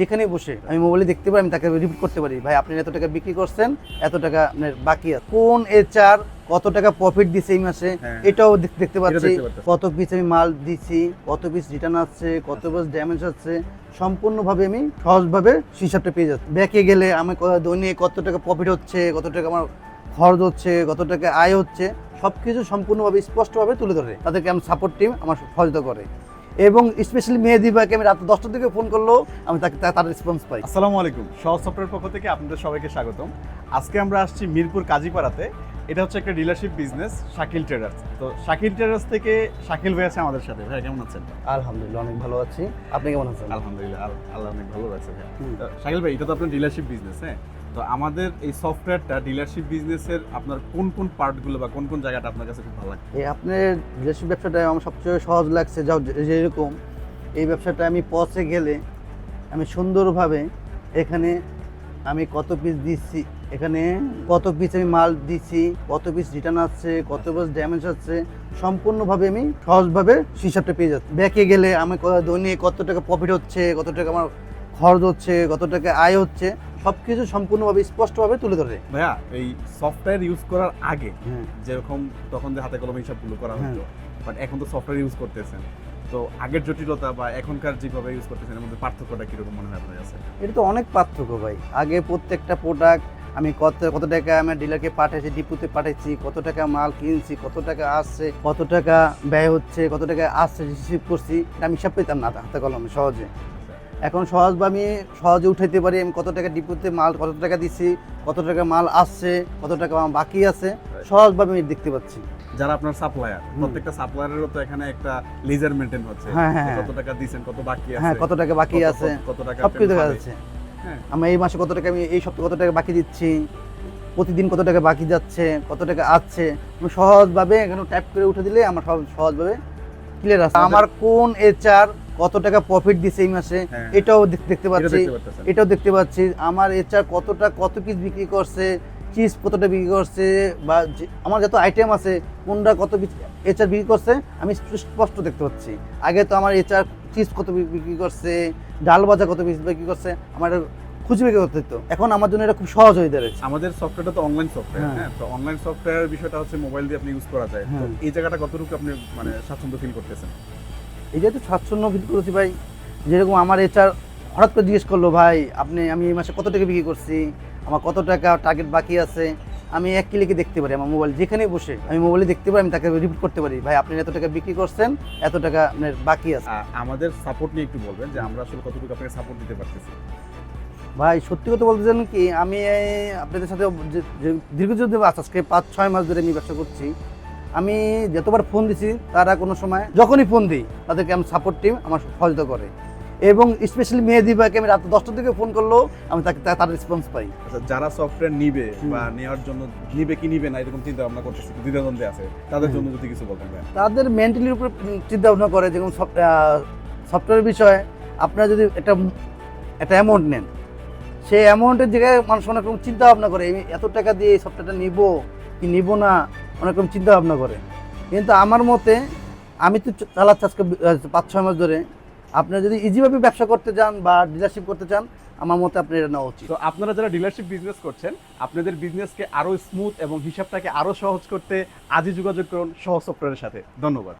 যেখানেই বসে আমি মোবাইলে দেখতে পারি আমি তাকে রিপিট করতে পারি ভাই আপনি এত টাকা বিক্রি করছেন এত টাকা আপনার বাকি আছে। কোন এইচআর কত টাকা প্রফিট দিছে এই মাসে হ্যাঁ। এটাও দেখতে পাচ্ছি। কত পিস আমি মাল দিছি কত পিস রিটার্ন আসছে কত পিস ড্যামেজ আছে সম্পূর্ণভাবে আমি সহজভাবে হিসাবটা পেয়ে যাচ্ছি। ব্যাকে গেলে আমি দৈনিক কত টাকা প্রফিট হচ্ছে কত টাকা আমার খরচ হচ্ছে কত টাকা আয় হচ্ছে সব কিছু সম্পূর্ণভাবে স্পষ্টভাবে তুলে ধরে। তাদেরকে আমার সাপোর্ট টিম আমার সহযোগিতা করে। এবং স্পেশালি মেহেদি ভাইকে আমি রাত দশটার দিকে ফোন করলেও আমি তাকে তার রেসপন্স পাই। আসসালামু আলাইকুম। সহজ সফটওয়্যার পক্ষ থেকে আপনাদের সবাইকে স্বাগতম। আজকে আমরা আসছি মিরপুর কাজীপাড়াতে। এটা হচ্ছে একটা ডিলারশিপ বিজনেস শাকিল ট্রেডার্স তো শাকিল ট্রেডার্স থেকে শাকিল ভাই আছে আমাদের সাথে। ভাই কেমন আছেন? আলহামদুলিল্লাহ অনেক ভালো আছি। আপনি কেমন আছেন? আলহামদুলিল্লাহ আল্লাহ অনেক ভালো আছে ভাই শাকিল ভাই এটা তো আপনার ডিলারশিপ বিজনেস হ্যাঁ? তো আমাদের এই সফটওয়্যারটা ডিলারশিপ বিজনেসের আপনার কোন কোন পার্টগুলো বা কোন কোন জায়গাটা আপনার কাছে খুব ভালো লাগে? এই আপনার যেসব ব্যবসাটা আমার সবচেয়ে সহজ লাগছে, যাও যেরকম এই ব্যবসাটা আমি পচে গেলে আমি সুন্দরভাবে এখানে আমি কত পিস দিচ্ছি, এখানে কত পিস আমি মাল দিচ্ছি, কত পিস রিটার্ন আসছে, কত পিস ড্যামেজ আছে সম্পূর্ণভাবে আমি সহজভাবে হিসাবটা পেয়ে যাচ্ছি। ব্যাকে গেলে আমি দৈনিক কত টাকা প্রফিট হচ্ছে, কত টাকা আমার খরচ হচ্ছে, কত টাকা আয় হচ্ছে সব কিছু সম্পূর্ণভাবে স্পষ্টভাবে তুলে ধরে। ভাইয়া এই সফটওয়্যার ইউজ করার আগে হ্যাঁ। যেরকম তখন যে হাতে কলমে হিসাবগুলো করা হ্যাঁ। হতো বাট এখন তো সফটওয়্যার ইউজ করতেছেন। তো আগের জটিলতা বা এখনকার যেভাবে ইউজ করতেছেন এর মধ্যে পার্থক্যটা কীরকম মনে হয় আপনার কাছে? এটা তো অনেক পার্থক্য ভাই। আগে প্রত্যেকটা প্রোডাক্ট আমি কত কত টাকা আমার ডিলারকে পাঠাইছি ডিপুতে পাঠাইছি কত টাকা মাল কিনছি কত টাকা আসছে কত টাকা ব্যয় হচ্ছে কত টাকা আসছে রিসিভ করছি এটা আমি হিসাব পেতাম না হাতে কলমে সহজে। এখন সহজভাবে আমি সহজে উঠাইতে পারি আমি কত টাকা ডিপুতে মাল কত টাকা দিচ্ছি কত টাকা মাল আসছে কত টাকা আমার বাকি আছে সহজভাবে আমি দেখতে পাচ্ছি যারা আপনার সাপ্লায়ার। প্রত্যেকটা সাপ্লায়ারেরও তো এখানে একটা লেজার মেনটেন হচ্ছে হ্যাঁ, হ্যাঁ, হ্যাঁ। কত টাকা দিবেন কত বাকি আছে হ্যাঁ কত টাকা বাকি আছে কত টাকা সব কিছু দেখা যাচ্ছে হ্যাঁ আমি এই মাসে কত টাকা আমি এই সপ্তাহে কত টাকা বাকি দিচ্ছি প্রতিদিন কত টাকা বাকি যাচ্ছে কত টাকা আসছে আমি সহজভাবে এখানে ট্যাপ করে উঠে দিলে আমার সব সহজভাবে ক্লিয়ার আছে আমার কোন এইচআর কত টাকা প্রফিট দিছে এই মাসে হ্যাঁ। এটাও দেখতে পাচ্ছি এটাও দেখতে পাচ্ছি। আমার এইচআর কতটা কত পিস বিক্রি করছে চিজ কতটা বিক্রি করছে বা আমার যত আইটেম আছে কোনটা কত এইচআর বিক্রি করছে আমি স্পষ্ট দেখতে পাচ্ছি। আগে তো আমার এইচআর চিজ কত বিক্রি করছে ডাল ভাজা কত পিস বিক্রি করছে আমার খুঁজে বের করতে হতো। এখন আমার জন্য এটা খুব সহজ হয়ে দাঁড়িয়েছে আমাদের সফটওয়্যারটা তো অনলাইন সফটওয়্যার হ্যাঁ। তো অনলাইন সফটওয়্যার বিষয়টা হচ্ছে মোবাইল দিয়ে আপনি ইউজ করা যায়। তো হ্যাঁ। এই জায়গাটা কতটুকু আপনি মানে স্বাচ্ছন্দ্য ফিল করতেছেন? এই যেহেতু স্বাচ্ছন্দ্য ফিল করেছি ভাই। যেরকম আমার এইচআর হঠাৎ করে জিজ্ঞেস করল ভাই আপনি আমি এই মাসে কত টাকা বিক্রি করছি? আমার কত টাকা টার্গেট বাকি আছে? আমি এক ক্লিকে দেখতে পারি আমার মোবাইল যেখানেই বসে আমি মোবাইলে দেখতে পারি আমি তাকে রিপিট করতে পারি ভাই আপনি এত টাকা বিক্রি করছেন এত টাকা আপনার বাকি আছে। আমাদের সাপোর্ট নিয়ে একটু বলবেন যে আমরা আসলে কতটুকু আপনাকে সাপোর্ট দিতে পারতেছি। ভাই সত্যি কথা বলতে চান কি আমি আপনাদের সাথে দীর্ঘদিন ধরে আজকে পাঁচ ছয় মাস ধরে আমি ব্যবসা করছি আমি যতবার ফোন দিছি তারা কোনো সময় যখনই ফোন দিই তাদেরকে আমি সাপোর্ট টিম আমার সহযোগিতা করে। এবং স্পেশালি মেহেদি ভাইকে আমি রাত দশটার দিকে ফোন করলেও আমি তাকে তার রেসপন্স পাই। আচ্ছা যারা সফটওয়্যার নিবে বা নেওয়ার জন্য নিবে কি নিবে না এরকম চিন্তা ভাবনা করতেছে দ্বিধাদ্বন্দ্বে আছে। তাদের জন্য যদি কিছু বলতেন তাদের মেন্টালির উপরে চিন্তা ভাবনা করে যেমন সফটওয়্যার বিষয়ে আপনারা যদি একটা একটা অ্যামাউন্ট নেন সেই অ্যামাউন্টের জায়গায় মানুষ অনেক রকম চিন্তা ভাবনা করে এত টাকা দিয়ে এই সফটওয়্যারটা নিব কি নিব না? অনেক রকম চিন্তা ভাবনা করে। কিন্তু আমার মতে, আমি তো চালাচ্ছি আজকে পাঁচ, ছয় মাস ধরে। আপনি যদি ইজিভাবে ব্যবসা করতে চান বা ডিলারশিপ করতে চান, আমার মতে আপনি এটা নেওয়া উচিত। তো আপনারা যারা ডিলারশিপ বিজনেস করছেন, আপনাদের বিজনেসকে আরও স্মুথ এবং হিসাবটাকে আরও সহজ করতে আজই যোগাযোগ করুন সহজ সফটওয়্যারের সাথে। ধন্যবাদ।